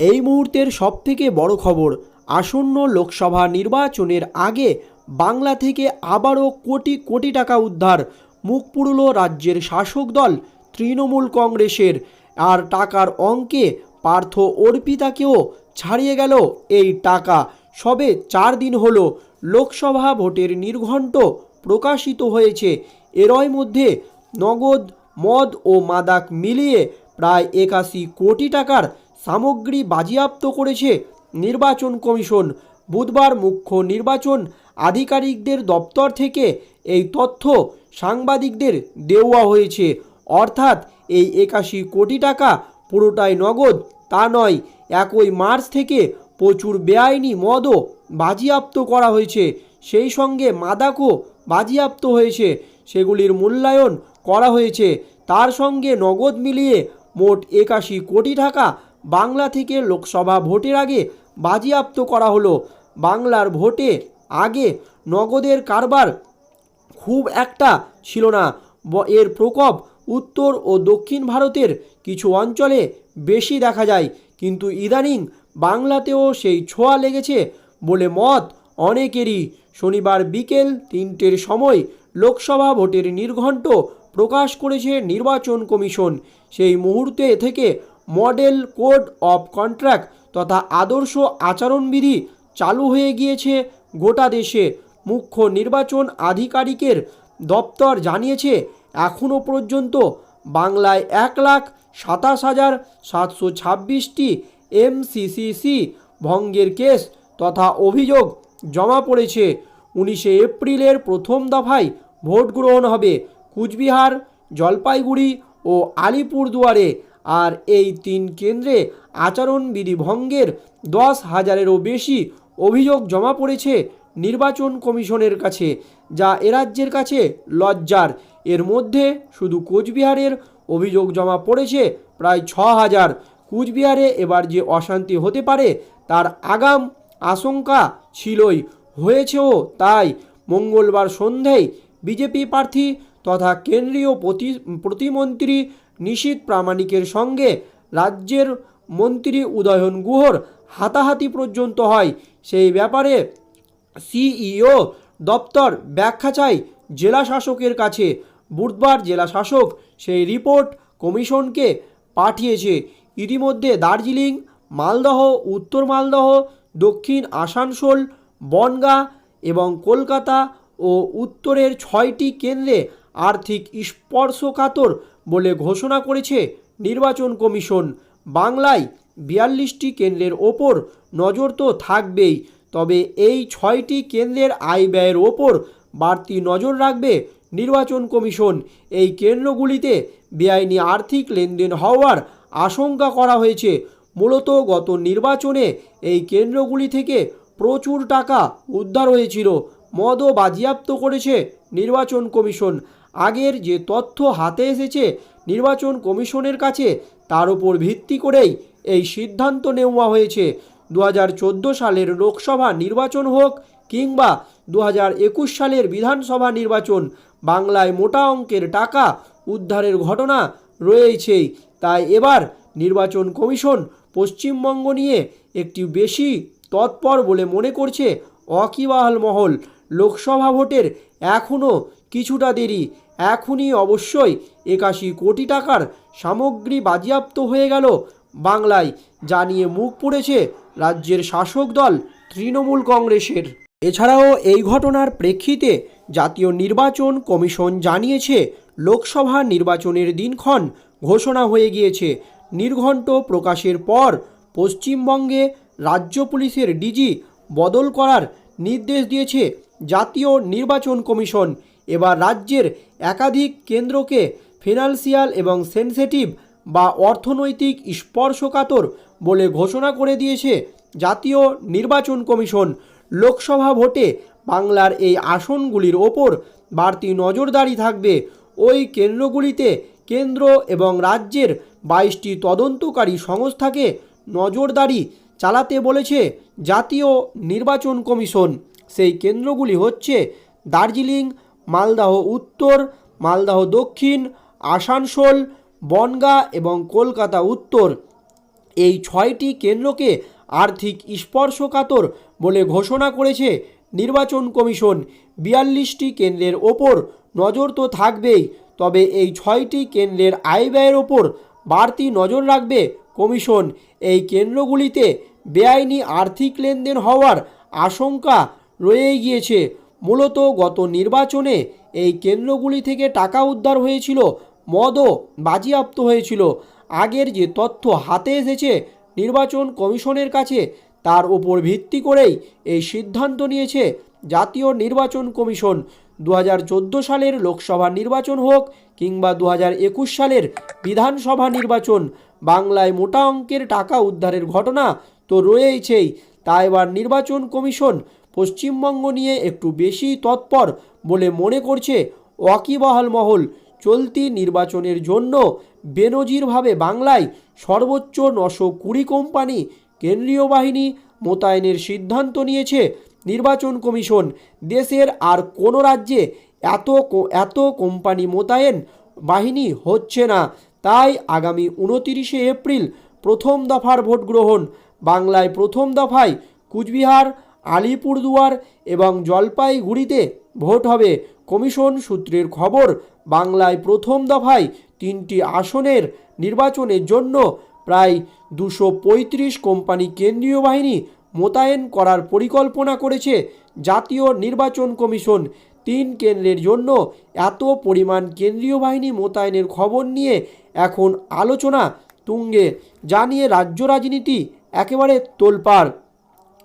এই মুহূর্তের সবথেকে বড় খবর, আসন্ন লোকসভা নির্বাচনের আগে বাংলা থেকে আবারও কোটি কোটি টাকা উদ্ধার মুখ পুরল রাজ্যের শাসক দল তৃণমূল কংগ্রেসের। আর টাকার অঙ্কে পার্থ অর্পিতাকেও ছাড়িয়ে গেল এই টাকা। সবে চার দিন হলো লোকসভা ভোটের নির্ঘণ্ট প্রকাশিত হয়েছে। এরই মধ্যে নগদ, মদ ও মাদাক মিলিয়ে প্রায় একাশি কোটি টাকার সামগ্রী বাজেয়াপ্ত করেছে নির্বাচন কমিশন। বুধবার মুখ্য নির্বাচন আধিকারিকদের দপ্তর থেকে এই তথ্য সাংবাদিকদের দেওয়া হয়েছে। অর্থাৎ এই একাশি কোটি টাকা পুরোটাই নগদ, তা নয়, একই মার্চ থেকে প্রচুর বেআইনি মদও বাজিয়াপ্ত করা হয়েছে। সেই সঙ্গে মাদাকও বাজিয়াপ্ত হয়েছে। সেগুলির মূল্যায়ন করা হয়েছে। তার সঙ্গে নগদ মিলিয়ে মোট একাশি কোটি টাকা বাংলা থেকে লোকসভা ভোটের আগে বাজেয়াপ্ত করা হলো। বাংলার ভোটে আগে নগদের কারবার খুব একটা ছিল না। এর প্রকোপ উত্তর ও দক্ষিণ ভারতের কিছু অঞ্চলে বেশি দেখা যায়। কিন্তু ইদানিং বাংলাতেও সেই ছোঁয়া লেগেছে বলে মত অনেকেরই। শনিবার বিকেল তিনটের সময় লোকসভা ভোটের নির্ঘণ্ট প্রকাশ করেছে নির্বাচন কমিশন। সেই মুহূর্তে থেকে মডেল কোড অফ কন্ট্রাক্ট তথা আদর্শ আচরণবিধি চালু হয়ে গিয়েছে গোটা দেশে। মুখ্য নির্বাচন আধিকারিকের দপ্তর জানিয়েছে এখনও পর্যন্ত বাংলায় এক লাখ সাতাশ হাজার সাতশো ছাব্বিশটি এমসিসিসি ভঙ্গের কেস তথা অভিযোগ জমা পড়েছে। উনিশে এপ্রিলের প্রথম দফায় ভোট গ্রহণ হবে কুচবিহার, জলপাইগুড়ি ও আলিপুরদুয়ারে। আর এই তিন কেন্দ্রে আচরণবিধি ভঙ্গের দশ হাজারেরও বেশি অভিযোগ জমা পড়েছে নির্বাচন কমিশনের কাছে, যা এরাজ্যের কাছে লজ্জার। এর মধ্যে শুধু কোচবিহারের অভিযোগ জমা পড়েছে প্রায় ছ হাজার। কুচবিহারে এবার যে অশান্তি হতে পারে, তার আগাম আশঙ্কা ছিলই। হয়েছেও তাই মঙ্গলবার সন্ধ্যায় বিজেপি প্রার্থী তথা কেন্দ্রীয় প্রতি, প্রতিমন্ত্রী নিশীত প্রামাণিকের সঙ্গে রাজ্যের মন্ত্রী উদয়ন গুহর হাতাহাতি পর্যন্ত হয়। সেই ব্যাপারে সিইও দপ্তর ব্যাখ্যা চাই জেলা শাসকের কাছে। বুধবার জেলা শাসক সেই রিপোর্ট কমিশনকে পাঠিয়েছে। ইতিমধ্যে দার্জিলিং, মালদহ, উত্তর মালদহ, দক্ষিণ আসানসোল, বনগাঁ এবং কলকাতা ও উত্তরের ছয়টি কেন্দ্রে আর্থিক স্পর্শকাতর বলে ঘোষণা করেছে নির্বাচন কমিশন। বাংলায় বিয়াল্লিশটি কেন্দ্রের ওপর নজর তো থাকবেই, তবে এই ছয়টি কেন্দ্রের আয় ব্যয়ের ওপর বাড়তি নজর রাখবে নির্বাচন কমিশন। এই কেন্দ্রগুলিতে বেআইনি আর্থিক লেনদেন হওয়ার আশঙ্কা করা হয়েছে। মূলত গত নির্বাচনে এই কেন্দ্রগুলি থেকে প্রচুর টাকা উদ্ধার হয়েছিল। মদও বাজেয়াপ্ত করেছে নির্বাচন কমিশন। আগের যে তথ্য হাতে এসেছে নির্বাচন কমিশনের কাছে, তার উপর ভিত্তি করেই এই সিদ্ধান্ত নেওয়া হয়েছে। দু হাজার চোদ্দ সালের লোকসভা নির্বাচন হোক কিংবা দু সালের বিধানসভা নির্বাচন, বাংলায় মোটা অঙ্কের টাকা উদ্ধারের ঘটনা রয়েছেই। তাই এবার নির্বাচন কমিশন পশ্চিমবঙ্গ নিয়ে একটি বেশি তৎপর বলে মনে করছে অকিবাহাল মহল। লোকসভা ভোটের এখনও কিছুটা দেরি। এখনই অবশ্যই একাশি কোটি টাকার সামগ্রী বাজেয়াপ্ত হয়ে গেল বাংলায় জানিয়ে মুখ পড়েছে রাজ্যের শাসক দল তৃণমূল কংগ্রেসের। এছাড়াও এই ঘটনার প্রেক্ষিতে জাতীয় নির্বাচন কমিশন জানিয়েছে, লোকসভা নির্বাচনের দিনক্ষণ ঘোষণা হয়ে গিয়েছে। নির্ঘণ্ট প্রকাশের পর পশ্চিমবঙ্গে রাজ্য পুলিশের ডিজি বদল করার নির্দেশ দিয়েছে জাতীয় নির্বাচন কমিশন। এবার রাজ্যের একাধিক কেন্দ্রকে ফিনান্সিয়াল এবং সেনসিটিভ বা অর্থনৈতিক স্পর্শকাতর বলে ঘোষণা করে দিয়েছে জাতীয় নির্বাচন কমিশন। লোকসভা ভোটে বাংলার এই আসনগুলির ওপর বাড়তি নজরদারি থাকবে। ওই কেন্দ্রগুলিতে কেন্দ্র এবং রাজ্যের বাইশটি তদন্তকারী সংস্থাকে নজরদারি চালাতে বলেছে জাতীয় নির্বাচন কমিশন। সেই কেন্দ্রগুলি হচ্ছে দার্জিলিং মালদাহ উত্তর, মালদাহ দক্ষিণ, আসানসোল, বনগাঁ এবং কলকাতা উত্তর। এই ছয়টি কেন্দ্রকে আর্থিক স্পর্শকাতর বলে ঘোষণা করেছে নির্বাচন কমিশন। বিয়াল্লিশটি কেন্দ্রের ওপর নজর তো থাকবেই, তবে এই ছয়টি কেন্দ্রের আয় ব্যয়ের ওপর বাড়তি নজর রাখবে কমিশন। এই কেন্দ্রগুলিতে বেআইনি আর্থিক লেনদেন হওয়ার আশঙ্কা রয়ে গিয়েছে। মূলত গত নির্বাচনে এই কেন্দ্রগুলি থেকে টাকা উদ্ধার হয়েছিল, মদও বাজেয়াপ্ত হয়েছিল। আগের যে তথ্য হাতে এসেছে নির্বাচন কমিশনের কাছে, তার উপর ভিত্তি করেই এই সিদ্ধান্ত নিয়েছে জাতীয় নির্বাচন কমিশন। দু হাজার চোদ্দ সালের লোকসভা নির্বাচন হোক কিংবা দু সালের বিধানসভা নির্বাচন, বাংলায় মোটা অঙ্কের টাকা উদ্ধারের ঘটনা তো রয়েইছেই। তা এবার নির্বাচন কমিশন পশ্চিমবঙ্গ নিয়ে একটু বেশি তৎপর বলে মনে করছে ওয়াকিবহাল মহল। চলতি নির্বাচনের জন্য বেনজিরভাবে বাংলায় সর্বোচ্চ নশো কুড়ি কোম্পানি কেন্দ্রীয় বাহিনী মোতায়েনের সিদ্ধান্ত নিয়েছে নির্বাচন কমিশন। দেশের আর কোনো রাজ্যে এত এত কোম্পানি মোতায়েন বাহিনী হচ্ছে না। তাই আগামী উনতিরিশে এপ্রিল প্রথম দফার ভোট গ্রহণ বাংলায় প্রথম দফায় কুচবিহার আলিপুরদুয়ার এবং জলপাইগুড়িতে ভোট হবে। কমিশন সূত্রের খবর, বাংলায় প্রথম দফায় তিনটি আসনের নির্বাচনের জন্য প্রায় দুশো পঁয়ত্রিশ কোম্পানি কেন্দ্রীয় বাহিনী মোতায়েন করার পরিকল্পনা করেছে জাতীয় নির্বাচন কমিশন। তিন কেন্দ্রের জন্য এত পরিমাণ কেন্দ্রীয় বাহিনী মোতায়েনের খবর নিয়ে এখন আলোচনা তুঙ্গে, জানিয়ে রাজ্য রাজনীতি একেবারে তোলপাড়।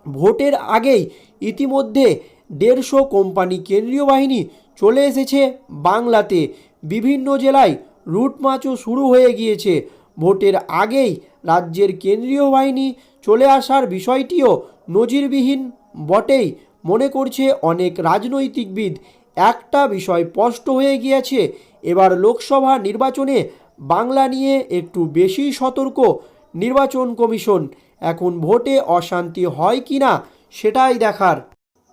ভোটের আগেই ইতিমধ্যে দেড়শো কোম্পানি কেন্দ্রীয় বাহিনী চলে এসেছে বাংলাতে। বিভিন্ন জেলায় রুট শুরু হয়ে গিয়েছে। ভোটের আগেই রাজ্যের কেন্দ্রীয় বাহিনী চলে আসার বিষয়টিও নজিরবিহীন বটেই মনে করছে অনেক রাজনৈতিকবিদ। একটা বিষয় স্পষ্ট হয়ে গিয়েছে, এবার লোকসভা নির্বাচনে বাংলা নিয়ে একটু বেশি সতর্ক নির্বাচন কমিশন। এখন ভোটে অশান্তি হয় কি না সেটাই দেখার।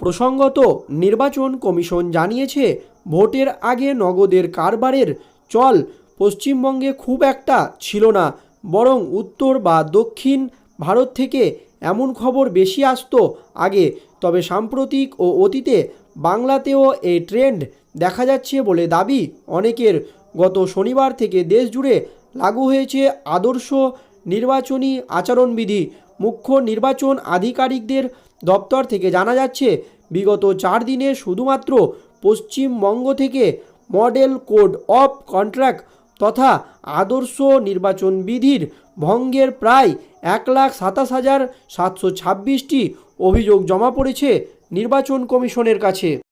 প্রসঙ্গত, নির্বাচন কমিশন জানিয়েছে, ভোটের আগে নগদের কারবারের চল পশ্চিমবঙ্গে খুব একটা ছিল না, বরং উত্তর বা দক্ষিণ ভারত থেকে এমন খবর বেশি আসতো আগে। তবে সাম্প্রতিক ও অতীতে বাংলাতেও এই ট্রেন্ড দেখা যাচ্ছে বলে দাবি অনেকের। গত শনিবার থেকে দেশ জুড়ে লাগু হয়েছে আদর্শ নির্বাচনী আচরণবিধি, মুখ্য নির্বাচন আধিকারিকদের দপ্তর থেকে জানা যাচ্ছে, বিগত চার দিনে শুধুমাত্র পশ্চিমবঙ্গ থেকে মডেল কোড অফ কন্ট্রাক্ট তথা আদর্শ নির্বাচন বিধির ভঙ্গের প্রায় এক লাখ সাতাশ হাজার সাতশো ছাব্বিশটি অভিযোগ জমা পড়েছে নির্বাচন কমিশনের কাছে।